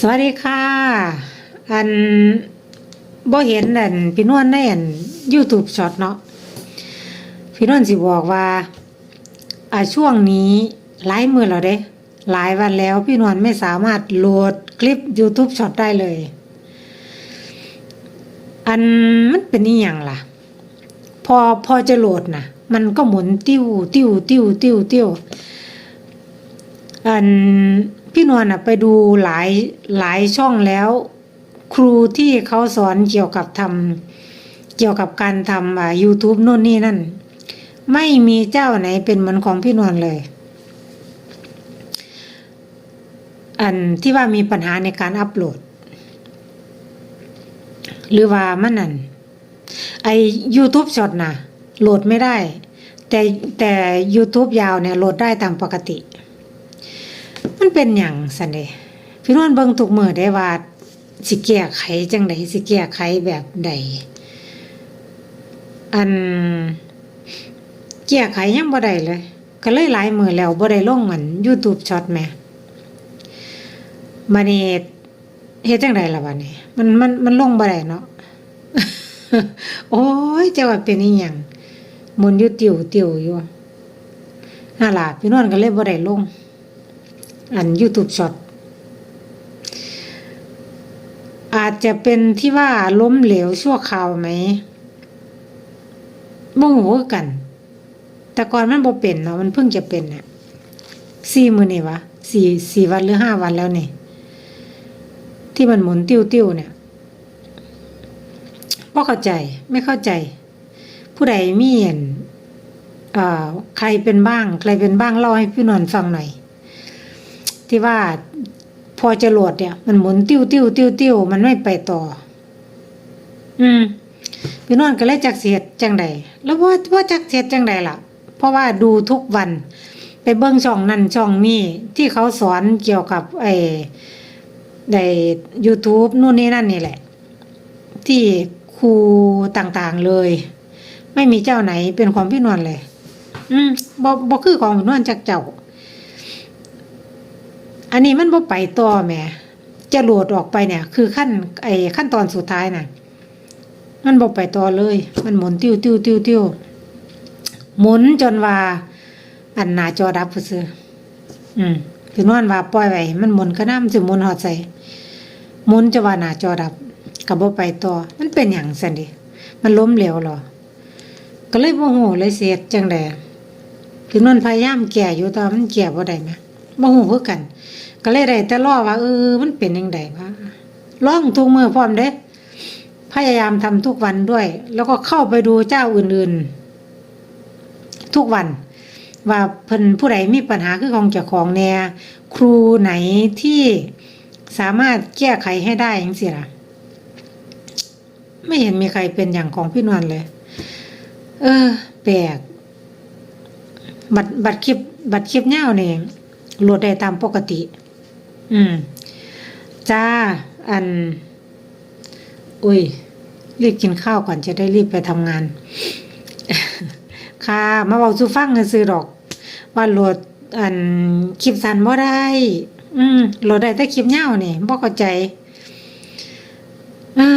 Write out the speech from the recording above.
สวัสดีค่ะ อันบ่เห็นอันพี่นวลในอัน YouTube ช็อตเนาะพี่นวลสิบอกว่าอ่าช่วงนี้หลายมือแล้วเด้หลายวันแล้วพี่นวลไม่สามารถโหลดคลิป YouTube ช็อตได้เลย อันมันเป็นนี่ยังล่ะ พอพอจะโหลดนะมันก็หมุนติ้วติ้วติ้วติ้วติ้วอัน พี่นวลไปดูหลายหลายช่องแล้ว ครูที่เขาสอนเกี่ยวกับทำเกี่ยวกับการทำอ่า YouTube โน่นนี่นั่น ไม่มีเจ้าไหนเป็นเหมือนของพี่นวลเลย อันที่ว่ามีปัญหาในการอัปโหลด หรือว่ามันนั่นไอ YouTube ช็อตนะโหลดไม่ได้ แต่แต่ YouTube ยาวเนี่ยโหลดได้ตามปกติ มันเป็นอย่างสันเดพี่นวลเบิ่งทุกมือได้ว่าสิแก้ไขจังใดสิแก้ไขแบบใด อันแก้ไขยังบ่ได้เลย ก็เลยหลายมือแล้วบ่ได้ลงอัน YouTube ช็อตแหมบันี้เฮ็ดจังไดล่ะบัดนี้ มันมันมันลงบ่ได้เนาะโอ้ยจะว่าเป็นอีหยังมุนอยู่ติวติวอยู่นั่นล่ะพี่นวลก็เลยบ่ได้ลง อัน YouTube ช็อตอาจจะเป็นที่ว่าล้มเหลวชั่วคราวไหมบ่ฮู้คือกัน แต่ก่อนมันบ่เป็นเนาะมันเพิ่งจะเป็นน่ะสี่มือนี่วะสี่สี่วันหรือห้าวันแล้วนี่ ที่มันหมุนติ้วๆเนี่ยบ่เข้าใจไม่เข้าใจ ผู้ใดมีเห็นอ่อใครเป็นบ้าง ใครเป็นบ้างเล่าให้พี่นวลฟังหน่อย ที่ว่าพอจะโหลดเนี่ย มันหมุนติ้วติ้วติ้วติ้วมันไม่ไปต่อ อืมพี่นวลก็เลยจักเสียดจังใดแล้วว่าว่าจักเสียดจังใดล่ะ เพราะว่าดูทุกวัน ไปเบิ่งช่องนั่นช่องนี้ที่เขาสอนเกี่ยวกับไอ้ใน YouTube นู่นนี่นั่นนี่แหละ ที่ครูต่างๆเลย ไม่มีเจ้าไหนเป็นของพี่นวลเลย อืมบ่บ่คือของพี่นวลจักเจ้า อันนี้มันบ่ไปต่อแหมจะโหลดออกไปเนี่ย คือขั้นไอ้ขั้นตอนสุดท้ายน่ะ มันบ่ไปต่อเลย มันหมุนติ้วติ้วติ้วติ้วหมุนจนว่าอันหน้าจอดับซื่อๆอืมพี่นวลว่าปล่อยไว้มันหมุนก็น้ำสิหมุนฮอดใส่หมุนจะว่าหน้าจอดับกับบ่ไปต่อ มันเป็นอย่างสันดิมันล้มเหลวหรอ ก็เลยโมโหเลยเสียดจังไดพี่นวลพยายามแก่อยู่ต่ว่ามันแก่บ่ได้แหม มโหคือกัน ก็เลยได้แต่รอว่าเออมันเป็นจังไดวะลองทุกมือพร้อมเด้พยายามทำทุกวันด้วย แล้วก็เข้าไปดูเจ้าอื่นๆ ทุกวัน ว่าเพิ่นผู้ใดมีปัญหาคือของเจ้าของแน่ครูไหนที่สามารถแก้ไขให้ได้จังซี่ล่ะ ไม่เห็นมีใครเป็นอย่างของพี่นวลเลย เออ แปลกบัตรบัตรคลิปบัตรคลิปเน่าเนี่ย ลดได้ตามปกติ อืม จ้า อัน อุ้ย รีบกินข้าวก่อนจะได้รีบไปทำงาน ค่ะ มาบอกซูฟังซื้อดอก ว่าโหลดอันคลิปสั้นบ่ได้ อืมโหลดได้แต่คลิปเน่านี่บ่เข้าใจ อ่า